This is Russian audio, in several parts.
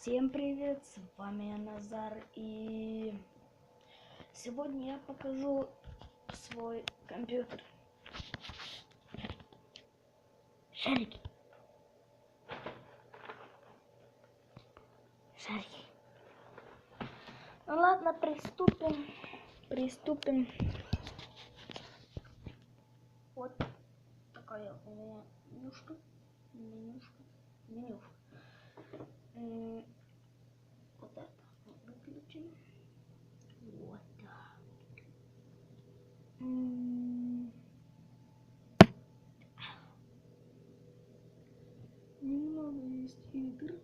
Всем привет, с вами я Назар и сегодня я покажу свой компьютер. Шарики. Шарики. Ну ладно, приступим. Приступим. Вот такая у меня менюшка. Менюшка. Менюшка. М, Вот это выключим. Вот так. М, Немного есть игр.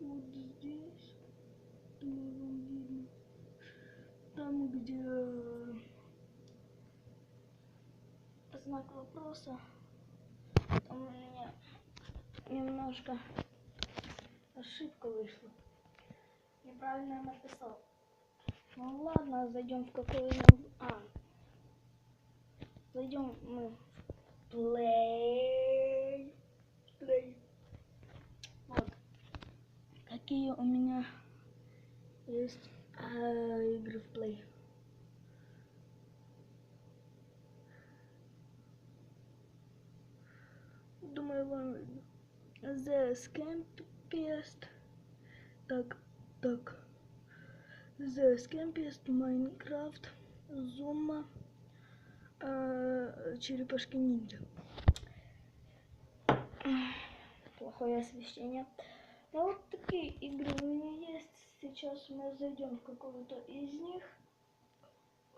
Вот здесь. Думаю, вам видно. Там, где знак вопроса. Там у меня немножко ошибка вышла. Неправильно я написал. Ну ладно, зайдем в какой-нибудь... А. Зайдем мы в Play. Play. Вот. Какие у меня есть а, игры в Play. Думаю, вам видно. The Scampest. Так, так. The Scampest, Майнкрафт, Зума, а, Черепашки ниндзя. Плохое освещение. Ну вот такие игры у меня есть. Сейчас мы зайдем в какую-то из них.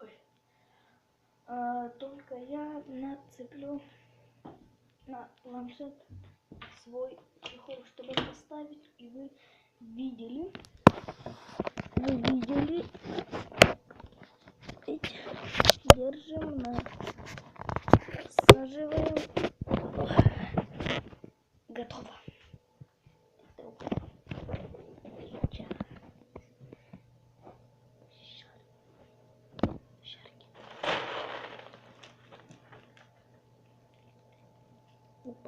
Ой. А, только я нацеплю на планшет свой чехол, чтобы поставить, и вы видели, вы видели, держим на, саживаем, готово. Сейчас. Шарики.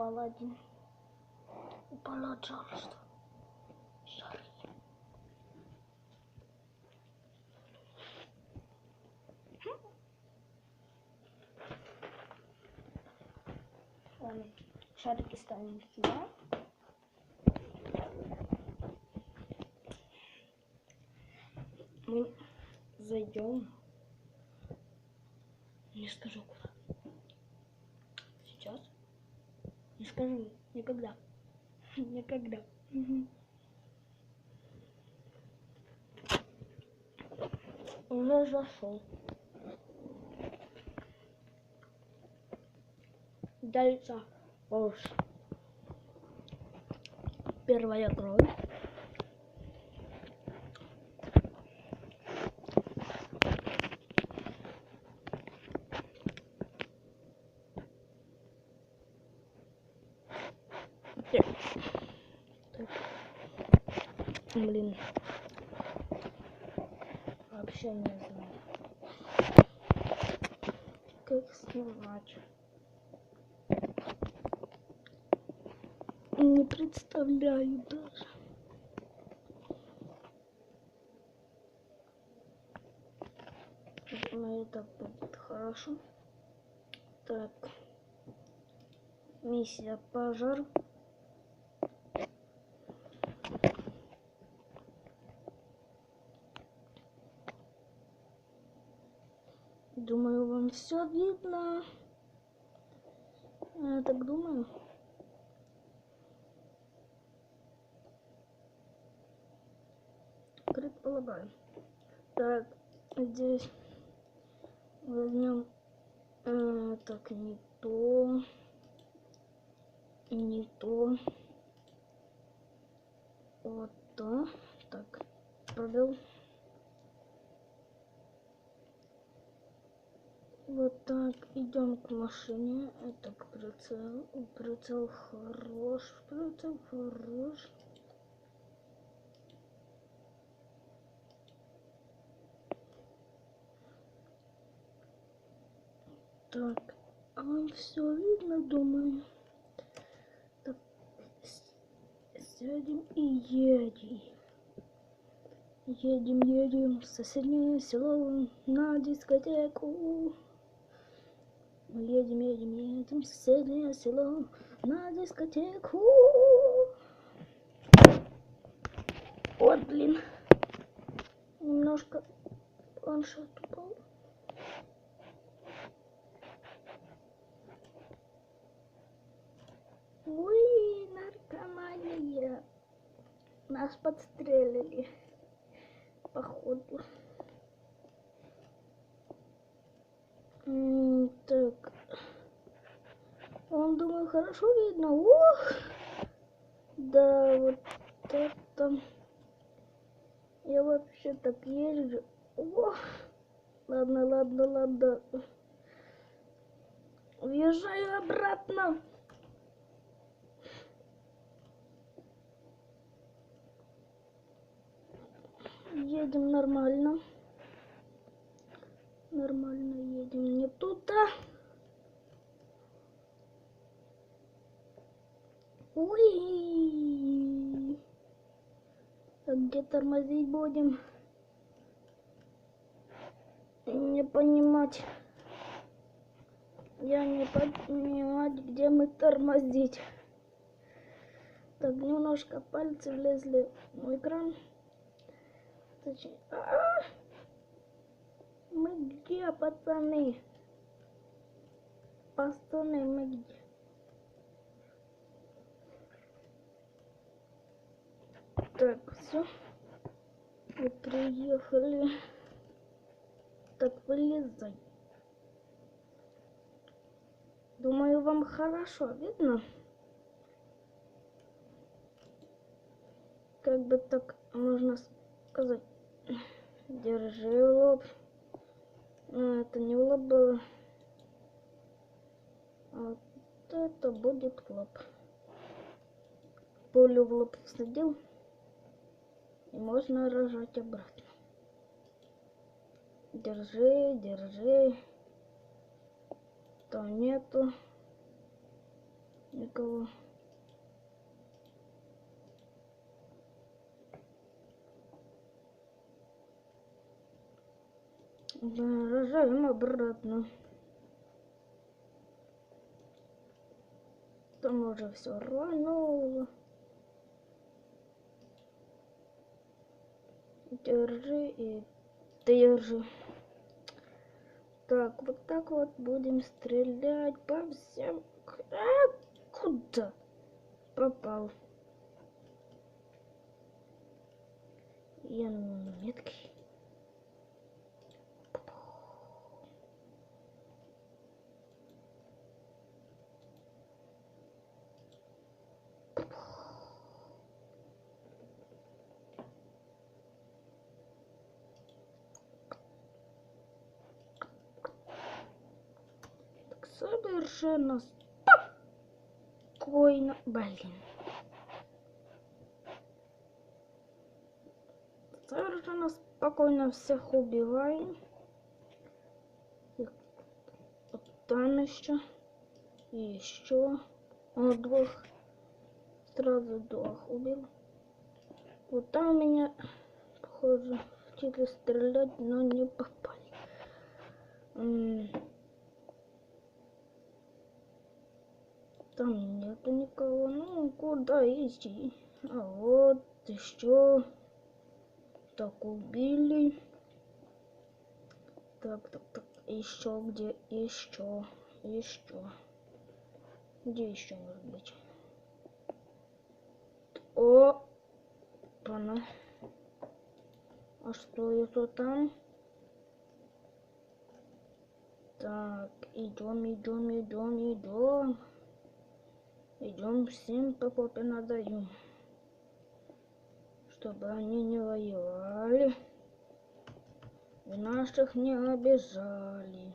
Упал один. Упала. Шарики. Ладно, шарики ставим сюда. Мы зайдем. Не скажу куда. Сейчас. Не скажу. Никогда. Никогда. Уже зашел. Дальше. Первая кровь. Блин. Вообще не знаю. Как снимать. Не представляю даже. Думаю, это будет хорошо. Так. Миссия пожар. Думаю, вам все видно. Я так думаю. Предполагаю. Так, здесь возьмем э, так не то, не то, вот то. Так, пробел. Вот так, идем к машине. Это прицел. Прицел хорош. Прицел хорош. Так, а все видно, думаю. едем и едем. Едем, едем в соседнее село на дискотеку. Мы едем, едем, едем соседнее село на дискотеку. Вот, блин. Немножко планшет упал. Ой, наркомания. Нас подстрелили. Походу. М, Так. Он, думаю, хорошо видно. Ух! Да, вот это... Я вообще так езжу. Ох! Ладно, ладно, ладно. Въезжаю обратно. Едем нормально. Нормально едем. Не туда. Ой. А где тормозить будем? Не понимать. Я не понимать, где мы тормозить. Так, немножко пальцы влезли в экран. Точнее, а! Мы где, пацаны? Пацаны, мы где? Так, все. Мы приехали. Так, вылезай. Думаю, вам хорошо видно. Как бы так можно сказать. Держи лоб. Но это не было. А вот это будет лоб. Пулю в лоб всадил. И можно рожать обратно. Держи, держи. Там нету никого. Да, рожаем обратно. Там уже все рвануло. Держи и держи. Так, вот так вот будем стрелять по всем. А, куда? Попал. Я меткий. Так совершенно спокойно. Блин. Совершенно спокойно всех убиваем. Вот там еще. И еще. Он двух. Сразу двух убил. Вот там у меня, похоже, хотели стрелять, но не попали. Там нету никого. Ну, куда идти? А вот еще. Так, убили. Так, так, так. Еще где? Еще. Еще. Где еще может быть? О! Пана. А что это там? Так, идем, идем, идем, идем. Идем всем по попе надаем. Чтобы они не воевали. И наших не обижали.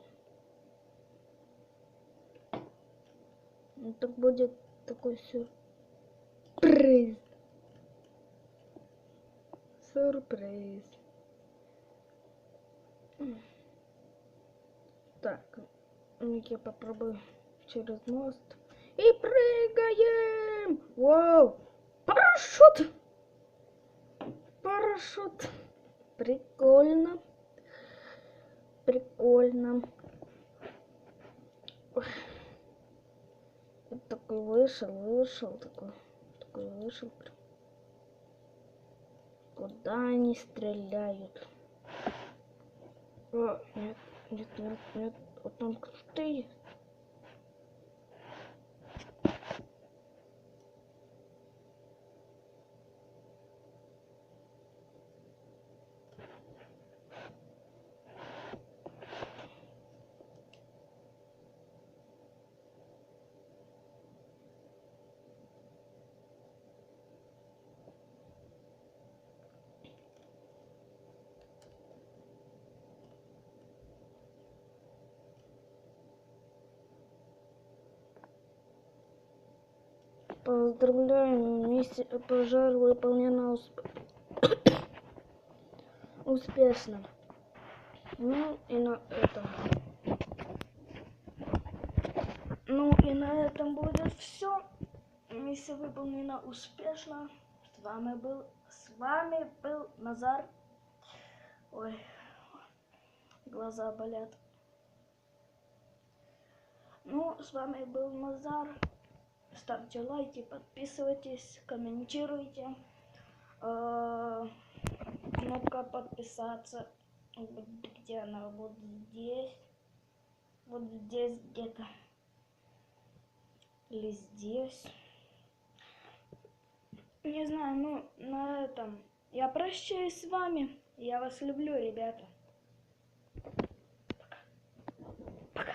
Это будет такой сюрприз. Сюрприз. Так, я попробую через мост. И прыгаем! Вау! Парашют! Парашют. Прикольно. Прикольно. Вот такой вышел, вышел, такой, такой вышел. Куда они стреляют? О, нет, нет, нет, нет. Вот там крутые. Поздравляем, миссия пожар выполнена усп- успешно. Ну и на этом. Ну и на этом будет все. Миссия выполнена успешно. С вами был, с вами был Назар. Ой, глаза болят. Ну, с вами был Назар ставьте лайки, подписывайтесь, комментируйте. А, Кнопка подписаться, где она, вот здесь, вот здесь где-то, или здесь. Не знаю, ну, на этом я прощаюсь с вами. Я вас люблю, ребята. Пока. Пока.